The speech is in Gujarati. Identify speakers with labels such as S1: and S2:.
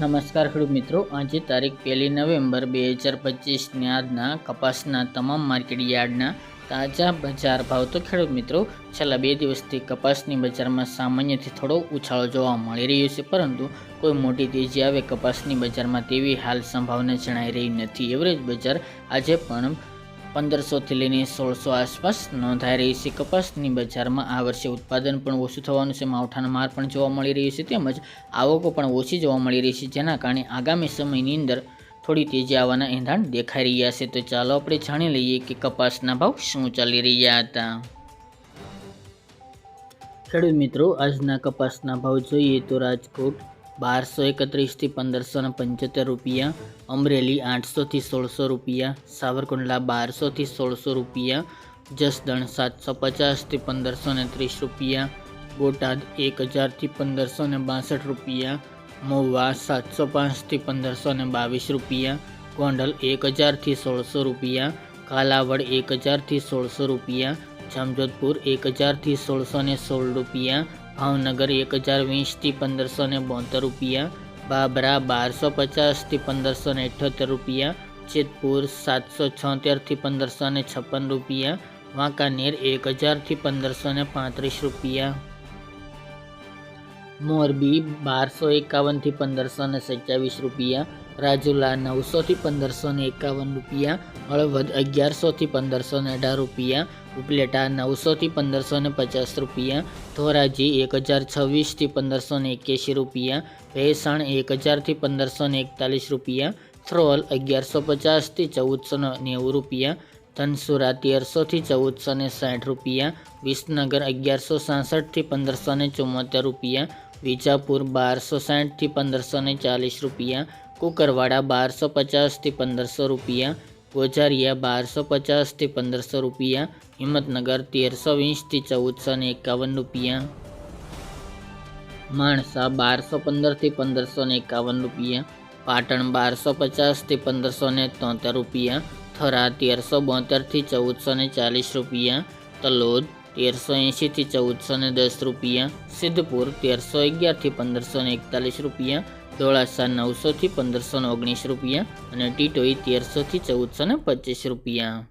S1: નમસ્કાર ખેડૂત મિત્રો. આજે તારીખ પહેલી નવેમ્બર બે હજાર પચીસની આજના કપાસના તમામ માર્કેટ યાર્ડના તાજા બજાર ભાવ. તો ખેડૂત મિત્રો, છેલ્લા બે દિવસથી કપાસની બજારમાં સામાન્યથી થોડો ઉછાળો જોવા મળી રહ્યો છે, પરંતુ કોઈ મોટી તેજી આવે કપાસની બજારમાં તેવી હાલ સંભાવના જણાઈ રહી નથી. એવરેજ બજાર આજે પણ પંદરસોથી લઈને સોળસો આસપાસ નોંધાઈ રહી છે. કપાસની બજારમાં આ વર્ષે ઉત્પાદન પણ ઓછું થવાનું છે. માવઠાનો માર પણ જોવા મળી રહ્યું છે. તેમજ આવકો પણ ઓછી જોવા મળી રહી છે. જેના કારણે આગામી સમયની અંદર થોડી તેજી આવવાના એંધાણ દેખાઈ રહ્યા છે. તો ચાલો આપણે જાણી લઈએ કે કપાસના ભાવ શું ચાલી રહ્યા હતા. ખેડૂત મિત્રો, આજના કપાસના ભાવ જોઈએ તો રાજકોટ બારસો એકત્રીસથી પંદરસો ને પંચોતેર રૂપિયા, અમરેલી આઠસોથી સોળસો રૂપિયા, સાવરકુંડલા બારસોથી સોળસો રૂપિયા, જસદણ સાતસો પચાસથી પંદરસો ને ત્રીસ રૂપિયા, બોટાદ એક હજારથી પંદરસો ને બાસઠ રૂપિયા, મહુવા સાતસો પાંચથી પંદરસો ને બાવીસ રૂપિયા, ગોંડલ એક હજારથી સોળસો રૂપિયા, કાલાવડ એક હજારથી સોળસો રૂપિયા, જામજોધપુર એક હજારથી સોળસો ને સોળ રૂપિયા ભાવનગર એક હજાર વીસથી પંદરસો ને બોતેર રૂપિયા, બાબરા બારસો પચાસથી પંદરસો ને અઠ્યોતેર રૂપિયા, જેતપુર સાતસો છોતેરથી પંદરસો ને છપ્પન રૂપિયા, વાંકાનેર એક હજારથી પંદરસો ને પાંત્રીસ રૂપિયા. મોરબી બારસો એકાવનથી પંદરસો ને સત્યાવીસ રૂપિયા, રાજુલા નવસોથી પંદરસો ને એકાવન રૂપિયા, હળવદ અગિયારસોથી પંદરસો ને અઢાર રૂપિયા, ઉપલેટા નવસોથી પંદરસો ને પચાસ રૂપિયા, ધોરાજી એક હજાર છવ્વીસથી પંદરસો ને એક્યાસી રૂપિયા, ભેસાણ એક હજારથી પંદરસો ને એકતાલીસ રૂપિયા થ્રોલ અગિયારસો પચાસથી ચૌદસો નેવું રૂપિયા, ધનસુરા તેરસોથી ચૌદસો ને સાઠ રૂપિયા, વિસનગર અગિયારસો સાસઠથી પંદરસો ને રૂપિયા વિજાપુર બારસો સાઠથી પંદરસો ને ચાલીસ રૂપિયા, કુકરવાડા બારસો પચાસથી પંદરસો રૂપિયા ગોજારિયા બારસો પચાસથી પંદરસો રૂપિયા, હિંમતનગર તેરસો વીસથી ચૌદસો ને એકાવન રૂપિયા. માણસા બારસો પંદરથી પંદરસો ને એકાવન રૂપિયા, પાટણ બારસો પચાસથી પંદરસો ને તોતેર રૂપિયા થરા તેરસો બોતેરથી ચૌદસો ને ચાલીસ રૂપિયા, તલોદ તેરસો એંશીથી ચૌદસો ને દસ રૂપિયા. સિદ્ધપુર તેરસો અગિયારથી પંદરસો ને એકતાલીસ રૂપિયા. ધોળાસા નવસોથી પંદરસો ને ઓગણીસ રૂપિયા. અને ટીટોઈ તેરસોથી ચૌદસો ને પચીસ રૂપિયા.